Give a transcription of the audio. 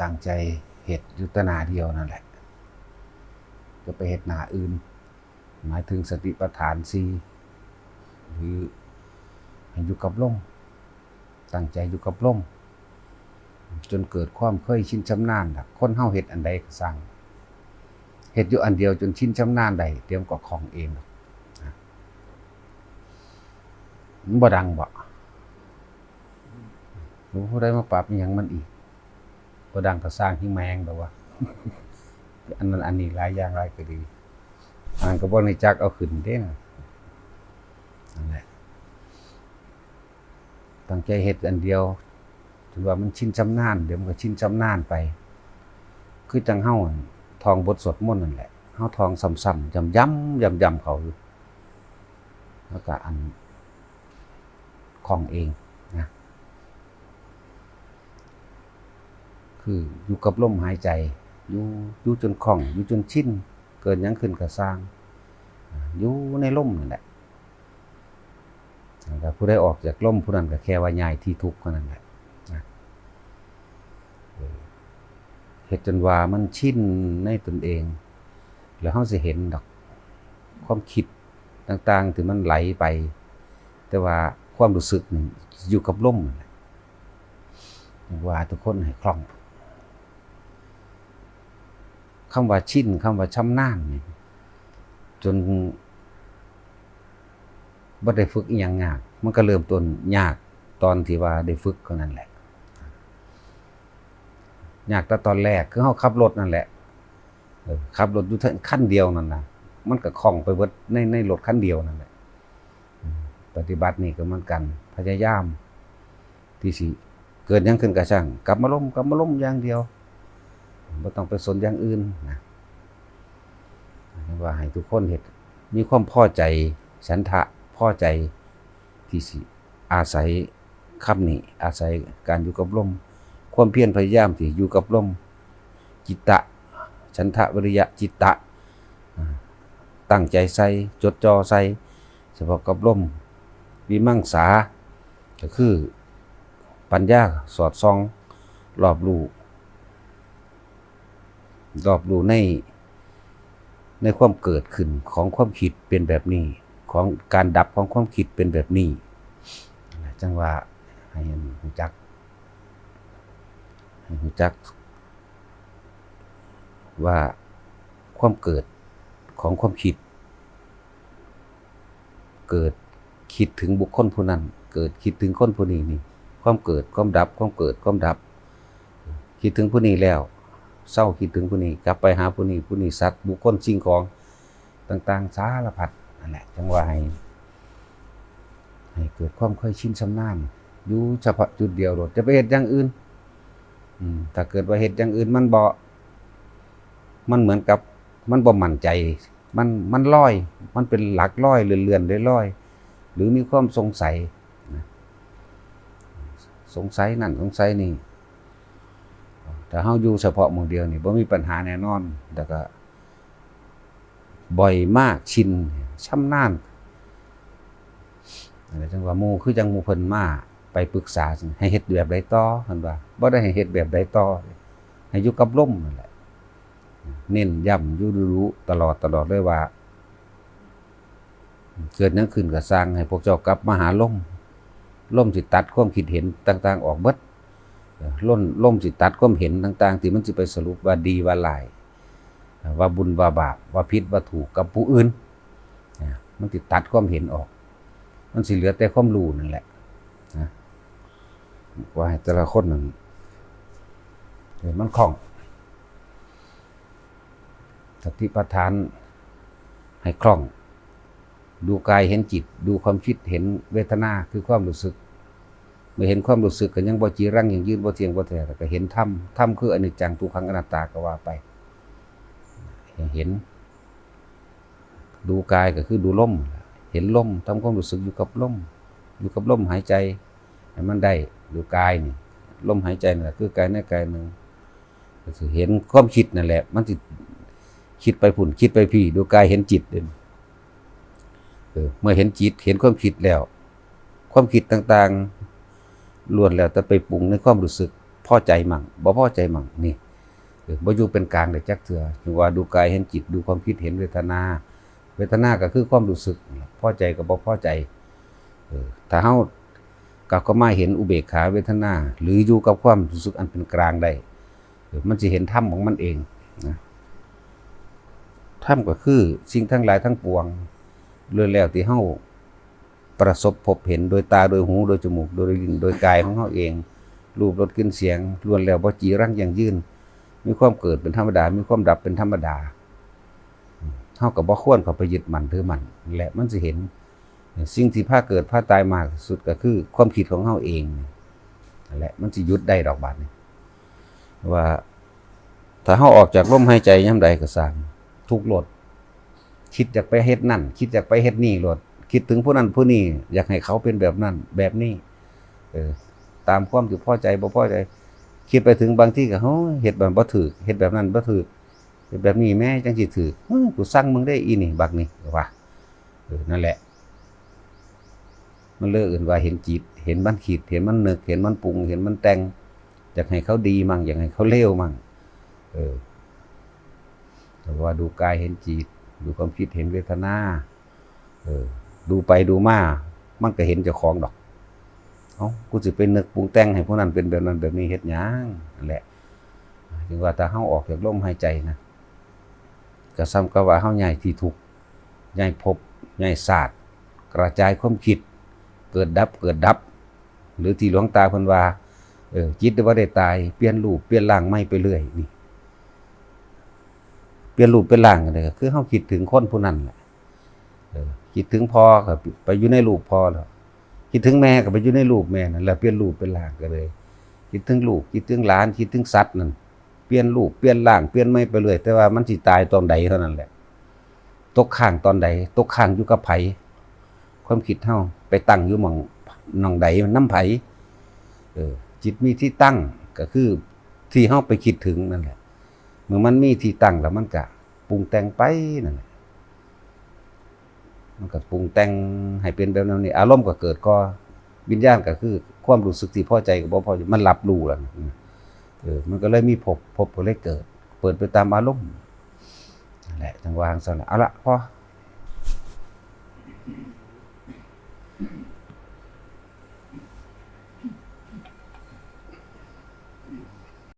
ตั้งใจเห็ดยุตนาเดียวนั่นแหละจะไปเห็ดหนาอื่น หมายถึงสติปัฏฐานสีหรืออยู่กับลมตั้งใจอยู่กับลมจนเกิดความเคยชินชำนาญคนเฮาเห็ดอันใดก็สร้างเห็ดอยู่อันเดียวจนชินชำนาญใดเตรียมก็ของเองมันบ่ดังบ่รู้ผู้ใดมาปรับอิหยังมันอีก บ่ดังก็สร้างที่แมงแบบว่าอันนั้นอันนี้หลายอย่างหลายก็ดีอันก็บ่ในจักเอาขึ้นเด้นะนั่นแหละตั้งใจเฮ็ดอันเดียว ถือว่ามันชินชำนาญเดี๋ยวมันก็ชินชำนาญไป คือจังเฮาทองบทสวดมนต์นั่นแหละเฮาทองซ้ำๆย้ำๆย้ำๆเขาแล้วก็อันของเองนะ คืออยู่กับลมหายใจ อยู่อยู่จนคล่อง อยู่จนชินเกิดหยังขึ้นก็สร้างอยู่ในลมนั่นแหละแล้วก็ผู้ได้ออกจากลมผู้นั้นก็แค่ว่าย้ายที่ทุกข์เท่านั้นแหละเออเฮ็ดจนว่ามันชินในตนเอง แล้วเฮาสิเห็นดอกความคิดต่างๆที่มันไหลไป แต่ว่าความรู้สึกนี่อยู่กับลมนั่นแหละว่าทุกคนให้คล่อง คำว่าชินคำว่าชำนาญจนบ่ได้ฝึกอหย่างยาก มันก็เริ่มต้นยากตอนที่ว่าได้ฝึกเท่านั้นแหละ ยากแต่ตอนแรกคือเฮาขับรถนั่นแหละขับรถอยู่คันเดียวนั่นน่ะมันก็คล่องไปเบิดในในรถคันเดียวนั่นแหละปฏิบัตินี่ก็เหมือนกันพยายามที่สิเกิดยังขึ้นก็ช่างกลับมาล้มกลับมาล้มอย่างเดียว บ่ต้องไปสนอย่างอื่นนะว่าให้ทุกคนเห็ดมีความพอใจฉันทะพอใจที่สิอาศัยคำนี้อาศัยการอยู่กับลมความเพียรพยายามที่อยู่กับลมจิตตะฉันทะวิริยะจิตตะ ตั้งใจใส่จดจ่อใส่เฉพาะกับลมวิมังสาก็คือปัญญาสอดส่องรอบรู้ รอบรู้ใน ในความเกิดขึ้นของความคิดเป็นแบบนี้ ของการดับของความคิดเป็นแบบนี้ จังว่าให้รู้จักให้รู้จัก ว่าความเกิดของความคิด เกิดคิดถึงบุคคลผู้นั้น เกิดคิดถึงคนผู้นี้นี่ความเกิดความดับความเกิดความดับ คิดถึงผู้นี้แล้ว เศร้าคิดถึงผู้นี้กลับไปหาผู้นี้ผู้นี้สัตว์บุคคลสิ่งของต่างๆสารพัดนั่นแหละจังหว่าให้ให้เกิดความเคยชินชำนาญอยู่เฉพาะจุดเดียวโดดจะไปเฮ็ดอย่างอื่นถ้าเกิดว่าเฮ็ดอย่างอื่น มันบ่มันเหมือนกับ มันบ่มั่นใจ มันมันลอย มันเป็นหลักลอยเลื่อนๆลอย หรือมีความสงสัยสงสัยนั่นสงสัยนี่ แต่เฮาอยู่เฉพาะหมู่เดียวนี่บ่มีปัญหาแน่นอน แต่ก็ บ่อยมากชินชำนาญอะไรจังว่าหมู่คือจังหมู่เพิ่นมาไปปรึกษาให้เฮ็ดแบบใดต่อเพิ่นว่าบ่ได้ให้เฮ็ดแบบใดต่อให้อยู่กับลมนั่นแหละเน้นย้ำอยู่รู้ตลอดตลอดเลยว่า เกิดหยังขึ้นก็สร้างให้พวกเจ้ากลับมาหาลมลมสิตัดความคิดเห็นต่าง ๆ ออกเบิด ล่นล่มสิตัดความเห็นต่างๆ ที่มันสิไปสรุปว่าดีว่าหลาย ว่าบุญว่าบาปว่าผิดว่าถูกกับผู้อื่น มันติตัดความเห็นออก มันสิเหลือแต่ความรู้นั่นแหละนะว่าแต่ละคนนั้นเห็นมันคล่องสติปัฏฐานให้คล่อง ดูกายเห็นจิต ดูความคิดเห็นเวทนาคือความรู้สึก เมื่อเห็นความรู้สึกก็ยังบ่จีรังยังยืนบ่เทียงบ่แท้แล้วก็เห็นธรรมธรรมคืออนิจจังทุกขังอนัตตาก็ว่าไปเห็น ดูกายก็คือดูลมเห็นลมทำความรู้สึกอยู่กับลมอยู่กับลมหายใจให้มันได้ดูกายนี่ลมหายใจนั่นแหละคือกายในกายหนึ่งก็คือเห็นความคิดนั่นแหละ มันสิคิดไปผุ่นคิดไปพี่ ดูกายเห็นจิตเด่นเออเมื่อเห็นจิตเห็นความคิดแล้ว ความคิดต่างๆ ล้วนแล้วแต่ไปปรุงในความรู้สึกพอใจมั่งบ่พอใจมั่งนี่เออบ่อยู่เป็นกลางได้จักเทื่อถึงว่าดูกายเห็นจิตดูความคิดเห็นเวทนา เวทนาก็คือความรู้สึกนั่นล่ะพอใจกับบ่พอใจเออถ้าเฮากลับเข้ามาเห็นอุเบกขาเวทนา หรืออยู่กับความรู้สึกอันเป็นกลางได้มันสิเห็นธรรมของมันเองนะธรรมก็คือสิ่งทั้งหลายทั้งปวงเรื่องแล้วที่เฮา ประสบพบเห็นโดยตาโดยหูโดยจมูกโดยลิ้นโดยกายของเฮาเองรูปรสกลิ่นเสียงล้วนแล้วบ่จีรังอย่างยืนมีความเกิดเป็นธรรมดา มีความดับเป็นธรรมดาเท่ากับบ่ควรเขาไปยึดมันถือมันและมันจะเห็น สิ่งที่พาเกิดพาตายมากสุดก็คือ ความคิดของเฮาเองแหละมันจะยุดได้ดอกบาดนี่ว่าถ้าเฮาออกจากลมหายใจย่ำใดก็สร้างทุกโลดคิดอยากไปเฮ็ดนั่น คิดอยากไปเฮ็ดนี่โลด คิดถึงผู้นั้นผู้นี้อยากให้เขาเป็นแบบนั้นแบบนี้ เออ ตามความที่พอใจบ่พอใจ คิดไปถึงบางที่ก็เฮ้ยเฮ็ดแบบบ่ถูกเฮ็ดแบบนั้นบ่ถูกเฮ็ดแบบนี้แม่จังสิถูกเฮ้ยกูสั่งมึงได้อีนี่บักนี่ว่าเออนั่นแหละ มันเลิกอื่นว่าเห็นจิต เห็นมันคิดเห็นมันนึกเห็นมันปรุง เห็นมันแต่งอยากให้เขาดีมั่งอยากให้เขาเลวมั่งเออแต่ว่าดูกายเห็นจิต ดูความคิดเห็นเวทนา เออ ดูไปดูมา มันก็เห็นเจ้าของดอก เอากูสิไปนึกปรุงแต่งให้พวกนั้นเป็นแบบนั้นแบบนี้เฮ็ดหยังนั่นแหละถึงว่าถ้าเฮาออกจากลมหายใจนะก็ซ้ำกับว่าเฮาใหญ่ที่ทุกใหญ่ภพใหญ่ศาสตร์ กระจายความคิด เกิดดับเกิดดับ หรือที่หลวงตาเพิ่นว่าเออจิตบ่ได้ตายเปลี่ยนรูปเปลี่ยนร่างใหม่ไปเรื่อยนี่เปลี่ยนรูปเป็นร่างกันเลยคือเฮาคิดถึงคนผู้นั้นแหละเออ คิดถึงพ่อก็ไปอยู่ในรูปพ่อแล้วคิดถึงแม่ก็ไปอยู่ในรูปแม่นั่นแหละเปลี่ยนรูปเป็นร่างก็เลย คิดถึงลูกคิดถึงหลานคิดถึงสัตว์นั่นเปลี่ยนรูปเปลี่ยนร่างเปลี่ยนไม่ไปเลยแต่ว่ามันสิตายตอนใดเท่านั้นแหละ ตกข้างตอนใด ตกข้างอยู่กับไผความคิดเฮาไปตั้งอยู่หม่องหนองใดน้ำไผเออจิตมีที่ตั้งก็คือที่เฮาไปคิดถึงนั่นแหละเมื่อมันมีที่ตั้งแล้วมันก็ปรุงแต่งไปนั่นแหละ มันก็ปรุงแต่งให้เป็นแบบนั้นนี่อารมณ์ก็เกิดก็วิญญาณก็คือ ความรู้สึกที่พอใจกับบ่พอใจมันรับรู้แล้วนะเออมันก็เลยมีพบพบก็เลยเกิด เปิดไปตามอารมณ์นั่นแหละจังวางสั่นแหละเอาละพอ